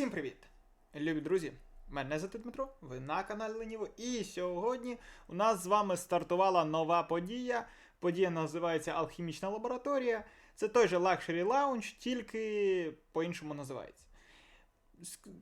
Всім привіт! Любі друзі! Мене звати Дмитро, ви на каналі Леніво. І сьогодні у нас з вами стартувала нова подія. Подія називається Алхімічна лабораторія. Це той же Luxury Lounge, тільки по-іншому називається.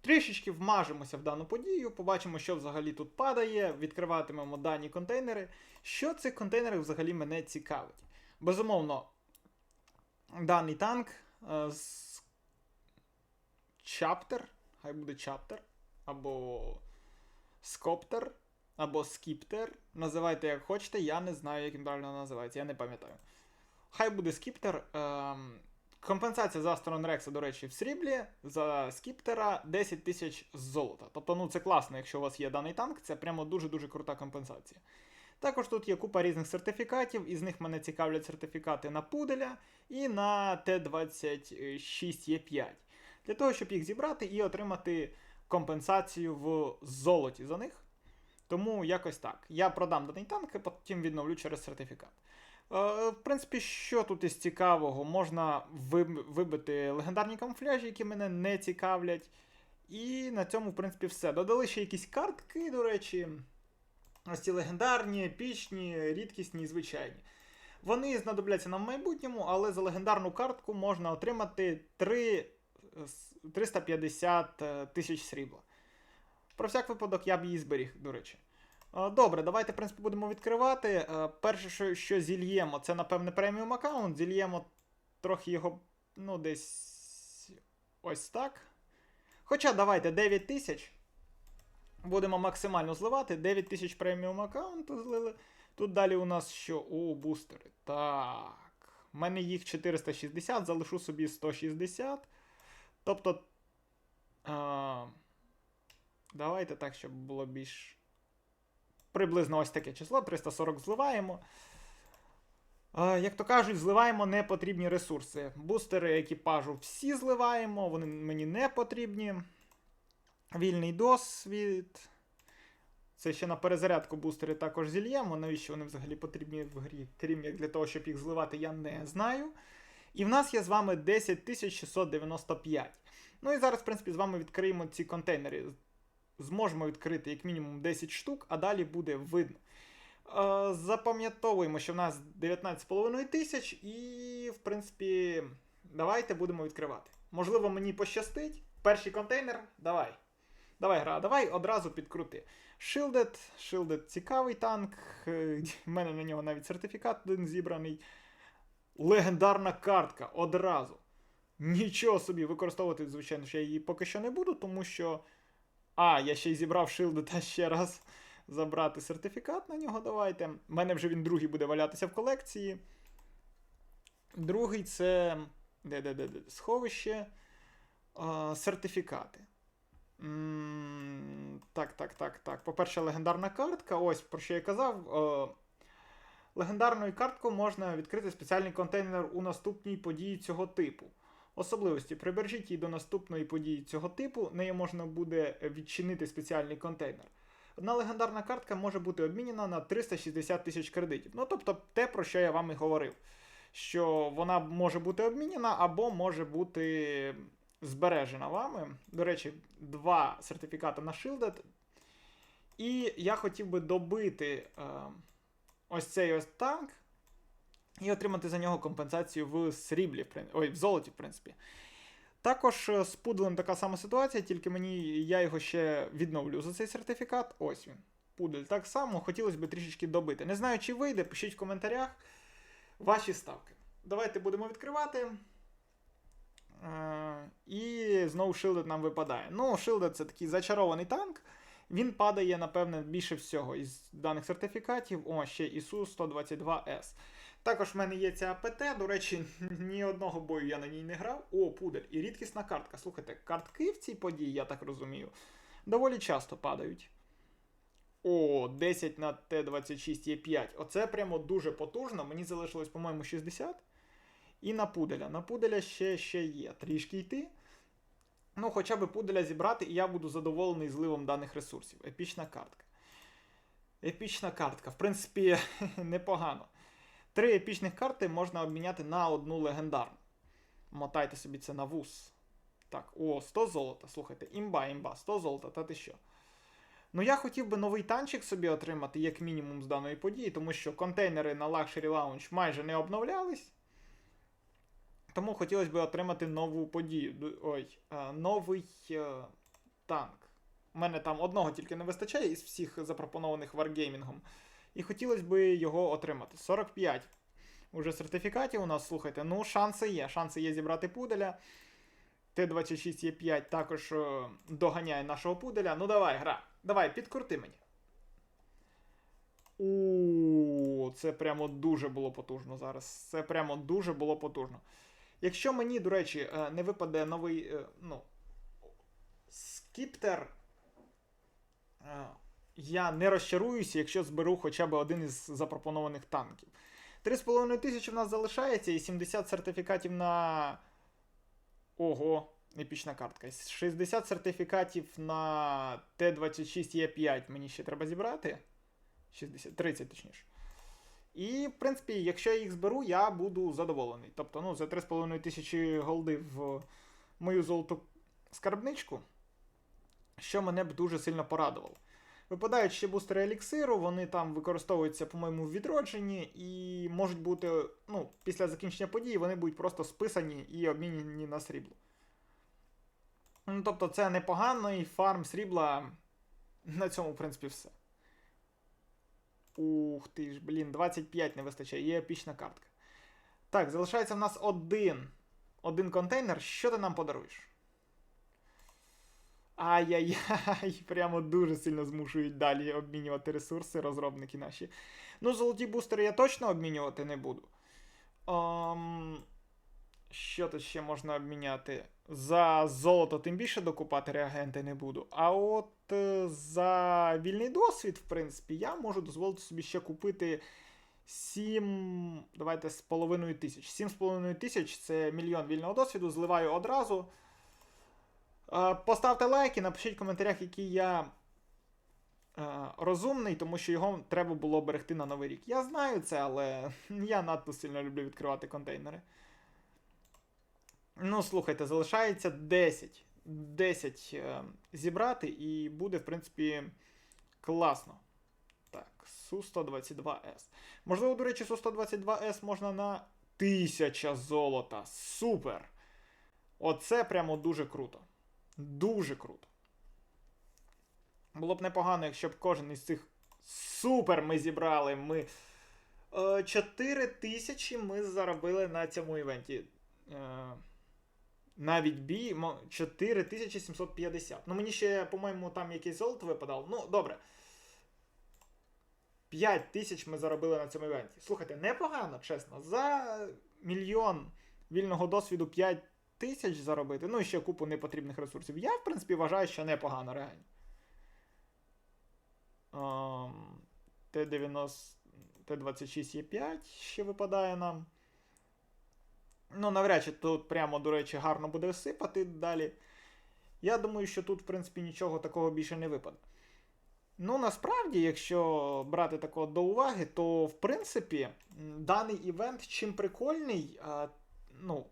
Трішечки вмажемося в дану подію, побачимо, що взагалі тут падає, відкриватимемо дані контейнери. Що цих контейнерів взагалі мене цікавить? Безумовно, даний танк е, з чаптер, хай буде чаптер, або скоптер, або скіптер. Називайте як хочете, я не знаю, як він правильно називається, я не пам'ятаю. Хай буде скіптер. Ем, компенсація за сторон Рекса, до речі, в сріблі, за скіптера 10 тисяч золота. Тобто, ну це класно, якщо у вас є даний танк, це прямо дуже-дуже крута компенсація. Також тут є купа різних сертифікатів, із них мене цікавлять сертифікати на Пуделя і на Т-26Е5 для того, щоб їх зібрати і отримати компенсацію в золоті за них. Тому якось так. Я продам даний танк, і потім відновлю через сертифікат. Е, в принципі, що тут із цікавого? Можна вибити легендарні камуфляжі, які мене не цікавлять. І на цьому, в принципі, все. Додали ще якісь картки, до речі. Ось ці легендарні, епічні, рідкісні і звичайні. Вони знадобляться нам в майбутньому, але за легендарну картку можна отримати 3 с- 350 е, тисяч срібла. Про всяк випадок я б її зберіг, до речі. Е, Добре, давайте, в принципі, будемо відкривати. Е, Перше, що, зільємо, це, напевне, преміум аккаунт. Зільємо трохи його, ну, десь ось так. Хоча давайте 9 тисяч. Будемо максимально зливати. 9 тисяч преміум аккаунту злили. Тут далі у нас що? О, бустери. Так. У мене їх 460, залишу собі 160. Тобто. А, давайте так, щоб було більш. Приблизно ось таке число. 340 зливаємо. А, як то кажуть, зливаємо непотрібні ресурси. Бустери екіпажу всі зливаємо, вони мені не потрібні. Вільний досвід. Це ще на перезарядку бустери також зільємо. Навіщо вони взагалі потрібні в грі, крім як для того, щоб їх зливати, я не знаю. І в нас є з вами 10695. Ну і зараз, в принципі, з вами відкриємо ці контейнери. Зможемо відкрити як мінімум 10 штук, а далі буде видно. Е, запам'ятовуємо, що в нас 19,5 тисяч, і, в принципі, давайте будемо відкривати. Можливо, мені пощастить. Перший контейнер, давай. Давай, гра, давай одразу підкрути. Shielded, Shielded цікавий танк. е, В мене на нього навіть сертифікат один зібраний. Легендарна картка одразу. Нічого собі, використовувати, звичайно, що я її поки що не буду, тому що. А, я ще й зібрав Shielded, та ще раз забрати сертифікат на нього. Давайте. У мене вже він другий буде валятися в колекції. Другий це. Де, де, де, де? Сховище. А, сертифікати. Так, так, так, так. По-перше, легендарна картка. Ось про що я казав. Е, Легендарною карткою можна відкрити спеціальний контейнер у наступній події цього типу. Особливості прибережіть її до наступної події цього типу, нею можна буде відчинити спеціальний контейнер. Одна легендарна картка може бути обмінена на 360 тисяч кредитів. Ну, тобто те, про що я вам і говорив. Що вона може бути обмінена або може бути збережена вами. До речі, два сертифікати на Shielded. І я хотів би добити е, ось цей ось танк і отримати за нього компенсацію в сріблі, ой, в золоті, в принципі. Також е, з пуделем така сама ситуація, тільки мені я його ще відновлю за цей сертифікат. Ось він. Пудель так само, хотілося б трішечки добити. Не знаю, чи вийде, пишіть в коментарях ваші ставки. Давайте будемо відкривати. Е, і знову Shielded нам випадає. Ну, Shielded це такий зачарований танк. Він падає, напевне, більше всього із даних сертифікатів. О, ще ісу 122С. Також в мене є ця АПТ. До речі, ні одного бою я на ній не грав. О, пудель. І рідкісна картка. Слухайте, картки в цій події, я так розумію, доволі часто падають. О, 10 на Т26 є 5. Оце прямо дуже потужно. Мені залишилось, по-моєму, 60. І на пуделя. На пуделя ще, ще є. Трішки йти. Ну, хоча б пуделя зібрати, і я буду задоволений зливом даних ресурсів. Епічна картка. Епічна картка. В принципі, непогано. Три епічних карти можна обміняти на одну легендарну. Мотайте собі це на вуз. Так, о, 100 золота. Слухайте, імба, імба, 100 золота, та ти що? Ну, я хотів би новий танчик собі отримати, як мінімум, з даної події, тому що контейнери на Luxury Lounge майже не обновлялись. Тому хотілося б отримати нову подію. Ой, е, новий е, танк. У мене там одного тільки не вистачає із всіх запропонованих Wargaming. І хотілося б його отримати. 45 уже сертифікатів у нас, слухайте, ну, шанси є. Шанси є зібрати пуделя. Т-26 є 5 також е, доганяє нашого пуделя. Ну давай, гра. Давай, підкрути мені. У, це прямо дуже було потужно зараз. Це прямо дуже було потужно. Якщо мені, до речі, е, не випаде новий, е, ну, скіптер, е, я не розчаруюся, якщо зберу хоча б один із запропонованих танків. 3,5 тисячі в нас залишається і 70 сертифікатів на. Ого, епічна картка. 60 сертифікатів на Т-26Е5 мені ще треба зібрати. 60, 30 точніше. І, в принципі, якщо я їх зберу, я буду задоволений. Тобто, ну, за 3,5 тисячі голди в мою золоту скарбничку, що мене б дуже сильно порадувало. Випадають ще бустери еліксиру, вони там використовуються, по-моєму, в відродженні, і можуть бути, ну, після закінчення події вони будуть просто списані і обмінені на срібло. Ну, тобто, це непоганий фарм срібла. На цьому, в принципі, все. Ух ти ж, блін, 25 не вистачає, є епічна картка. Так, залишається в нас один. Один контейнер. Що ти нам подаруєш? Ай-яй-яй, прямо дуже сильно змушують далі обмінювати ресурси, розробники наші. Ну, золоті бустери я точно обмінювати не буду. Ем, що тут ще можна обміняти? За золото тим більше докупати реагенти не буду. А от е, за вільний досвід, в принципі, я можу дозволити собі ще купити 7. Давайте з половиною тисяч. 7,5 тисяч це мільйон вільного досвіду. Зливаю одразу. Е, Поставте лайк і напишіть в коментарях, який я е, розумний, тому що його треба було берегти на новий рік. Я знаю це, але я надто сильно люблю відкривати контейнери. Ну, слухайте, залишається 10. 10 е, зібрати, і буде, в принципі, класно. Так, Су-122С. Можливо, до речі, Су-122С можна на 1000 золота. Супер! Оце прямо дуже круто. Дуже круто. Було б непогано, якщо б кожен із цих супер ми зібрали. Ми. Е, 4 тисячі ми заробили на цьому івенті. Навіть бій 4750. Ну, мені ще, по-моєму, там якесь золото випадало. Ну, добре. 5 тисяч ми заробили на цьому івенті. Слухайте, непогано, чесно. За мільйон вільного досвіду 5 тисяч заробити, ну і ще купу непотрібних ресурсів. Я, в принципі, вважаю, що непогано реально. Ем, Т-90, Т-26Е5 ще випадає нам. Ну, навряд чи тут прямо, до речі, гарно буде сипати далі. Я думаю, що тут, в принципі, нічого такого більше не випаде. Ну, насправді, якщо брати такого до уваги, то в принципі даний івент чим прикольний, а, ну,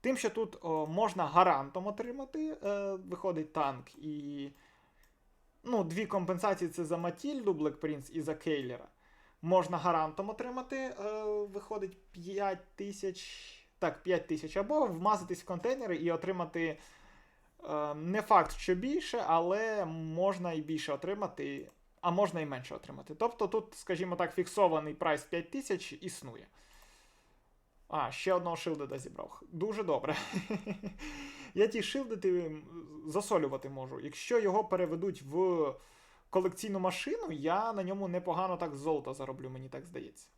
тим, що тут о, можна гарантом отримати, е, виходить танк і. Ну, дві компенсації це за Матільду, Black Prince і за Кейлера. Можна гарантом отримати, е, виходить 5 тисяч. Так, 5 тисяч. Або вмазатись в контейнери і отримати. Е, не факт, що більше, але можна і більше отримати, а можна і менше отримати. Тобто тут, скажімо так, фіксований прайс 5 тисяч існує. А, ще одного шилдеда зібрав. Дуже добре. Я ті шилдети засолювати можу. Якщо його переведуть в колекційну машину, я на ньому непогано так золото зароблю, мені так здається.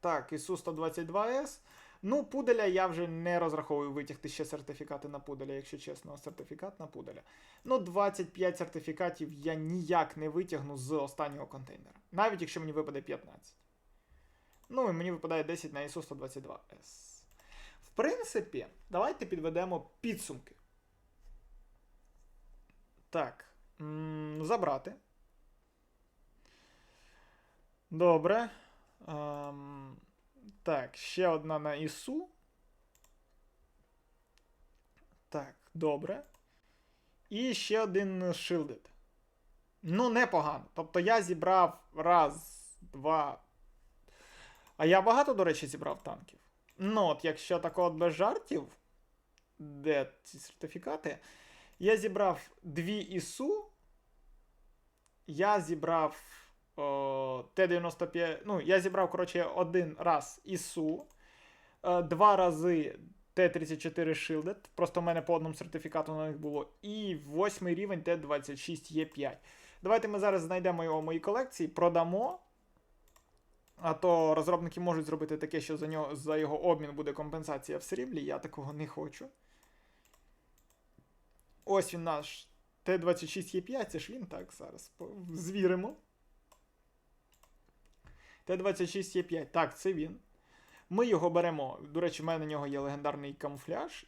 Так, Ісу 122С. Ну, пуделя я вже не розраховую витягти ще сертифікати на пуделя, якщо чесно, сертифікат на пуделя. Ну, 25 сертифікатів я ніяк не витягну з останнього контейнера. Навіть якщо мені випаде 15. Ну, і мені випадає 10 на ISO 122S. В принципі, давайте підведемо підсумки. Так. забрати. Добре. Ем, так, ще одна на ІСУ. Так, добре. І ще один Shielded. Ну, непогано. Тобто я зібрав раз, два. А я багато, до речі, зібрав танків. Ну, от, якщо так от без жартів, де ці сертифікати? Я зібрав дві ІСУ. Я зібрав о, Т-95. Ну, я зібрав, коротше, один раз ІСУ, е, два рази Т-34 Shielded. Просто в мене по одному сертифікату на них було. І восьмий рівень Т-26Е5. Давайте ми зараз знайдемо його в моїй колекції, продамо. А то розробники можуть зробити таке, що за нього за його обмін буде компенсація в сріблі. Я такого не хочу. Ось він наш Т-26Е5, це ж він так зараз. Звіримо. Т-26Е5. Так, це він. Ми його беремо. До речі, в мене на нього є легендарний камуфляж.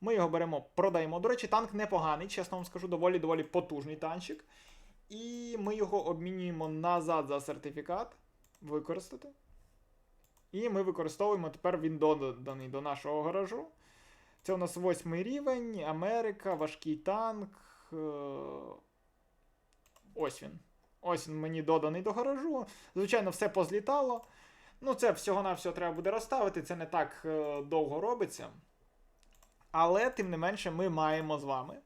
Ми його беремо, продаємо. До речі, танк непоганий, чесно вам скажу, доволі-доволі потужний танчик. І ми його обмінюємо назад за сертифікат. Використати. І ми використовуємо тепер він доданий до нашого гаражу. Це у нас восьмий рівень, Америка, важкий танк. е, Ось він. Ось він мені доданий до гаражу. Звичайно, все позлітало. Ну, це всього-навсього треба буде розставити, це не так е, довго робиться. Але, тим не менше, ми маємо з вами. Е,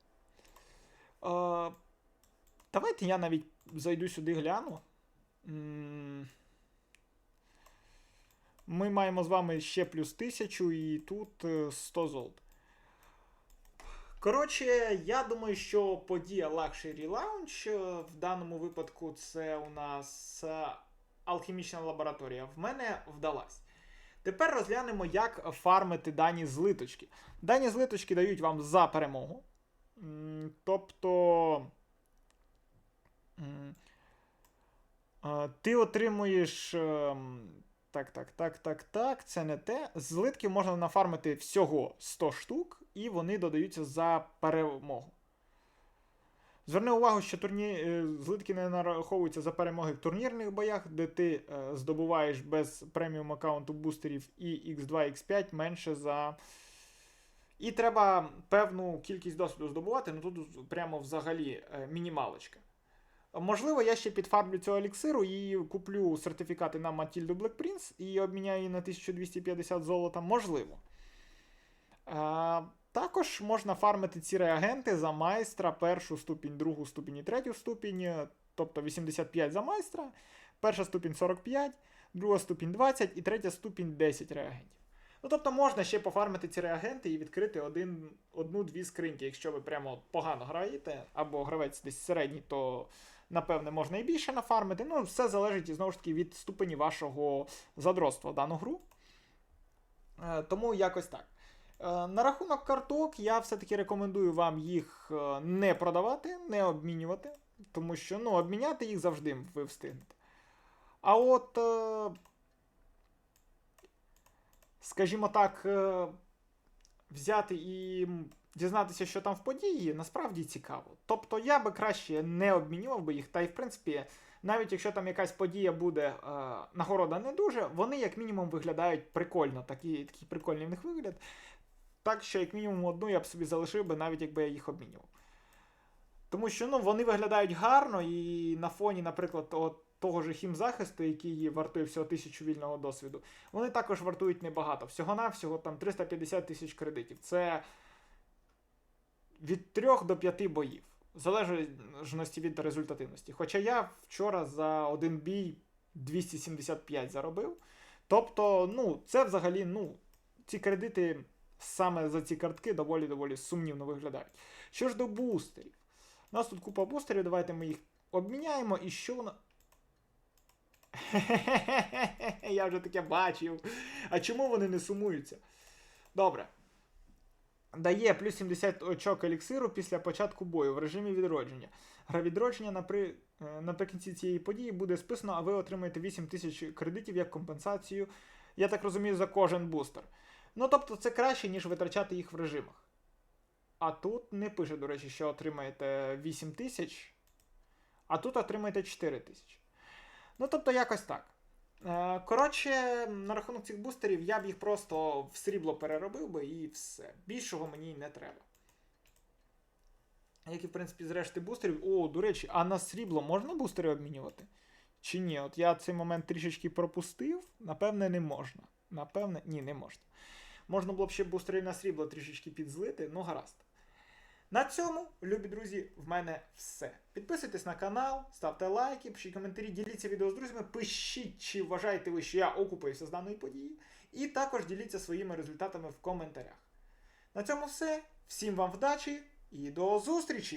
давайте я навіть зайду сюди гляну. Ми маємо з вами ще плюс 1000 і тут е, 100 золот. Коротше, я думаю, що подія Luxury Lounge е, в даному випадку це у нас е, алхімічна лабораторія. В мене вдалась. Тепер розглянемо, як фармити дані злиточки. Дані злиточки дають вам за перемогу. Тобто. е, Ти отримуєш. Так, так, так, так, так. Це не те. Злитків можна нафармити всього 100 штук, і вони додаються за перемогу. Зверни увагу, що турні... е, злитки не нараховуються за перемоги в турнірних боях, де ти е, здобуваєш без преміум аккаунту бустерів і X2, X5 менше за. І треба певну кількість досвіду здобувати, ну тут прямо взагалі е, мінімалочка. Можливо, я ще підфармлю цього еліксиру і куплю сертифікати на Матільду Black Prince і обміняю її на 1250 золота. Можливо. А, також можна фармити ці реагенти за майстра, першу ступінь, другу ступінь і третю ступінь, е, тобто 85 за майстра, перша ступінь 45, друга ступінь 20 і третя ступінь 10 реагентів. Ну, тобто можна ще пофармити ці реагенти і відкрити один, одну-дві скриньки. Якщо ви прямо погано граєте, або гравець десь середній, то напевне можна і більше нафармити. Ну, все залежить знову ж таки від ступені вашого задротства в дану гру. Е, тому якось так. Е, На рахунок карток я все-таки рекомендую вам їх е, не продавати, не обмінювати, тому що ну, обміняти їх завжди ви встигнете. А от, скажімо так, взяти і дізнатися, що там в події, насправді цікаво. Тобто я би краще не обмінював би їх, та й в принципі, навіть якщо там якась подія буде, е, нагорода не дуже, вони як мінімум виглядають прикольно, такий, такий прикольний в них вигляд. Так що, як мінімум, одну я б собі залишив би, навіть якби я їх обмінював. Тому що ну, вони виглядають гарно, і на фоні, наприклад, от того ж хімзахисту, який вартує всього тисячу вільного досвіду, вони також вартують небагато. Всього-навсього там 350 тисяч кредитів. Це від 3 до 5 боїв. В залежності від результативності. Хоча я вчора за один бій 275 заробив. Тобто, ну, це взагалі, ну, ці кредити саме за ці картки доволі-доволі сумнівно виглядають. Що ж до бустерів? У нас тут купа бустерів, давайте ми їх обміняємо і що на. Я вже таке бачив. А чому вони не сумуються? Добре. Дає плюс 70 очок еліксиру після початку бою в режимі відродження. Гра відродження напри... е, наприкінці цієї події буде списано, а ви отримаєте 8 тисяч кредитів як компенсацію, я так розумію, за кожен бустер. Ну, тобто, це краще, ніж витрачати їх в режимах. А тут не пише, до речі, що отримаєте 8 тисяч, а тут отримаєте 4 тисячі. Ну, тобто, якось так. Е, Коротше, на рахунок цих бустерів я б їх просто в срібло переробив би і все. Більшого мені не треба. Як і, в принципі, зрешти бустерів. О, до речі, а на срібло можна бустери обмінювати? Чи ні? От я цей момент трішечки пропустив. Напевне, не можна. Напевне, ні, не можна. Можна було б ще бустери на срібло трішечки підзлити, ну гаразд. На цьому, любі друзі, в мене все. Підписуйтесь на канал, ставте лайки, пишіть коментарі, діліться відео з друзями, пишіть, чи вважаєте ви, що я окупився з даної події. І також діліться своїми результатами в коментарях. На цьому все. Всім вам вдачі і до зустрічі!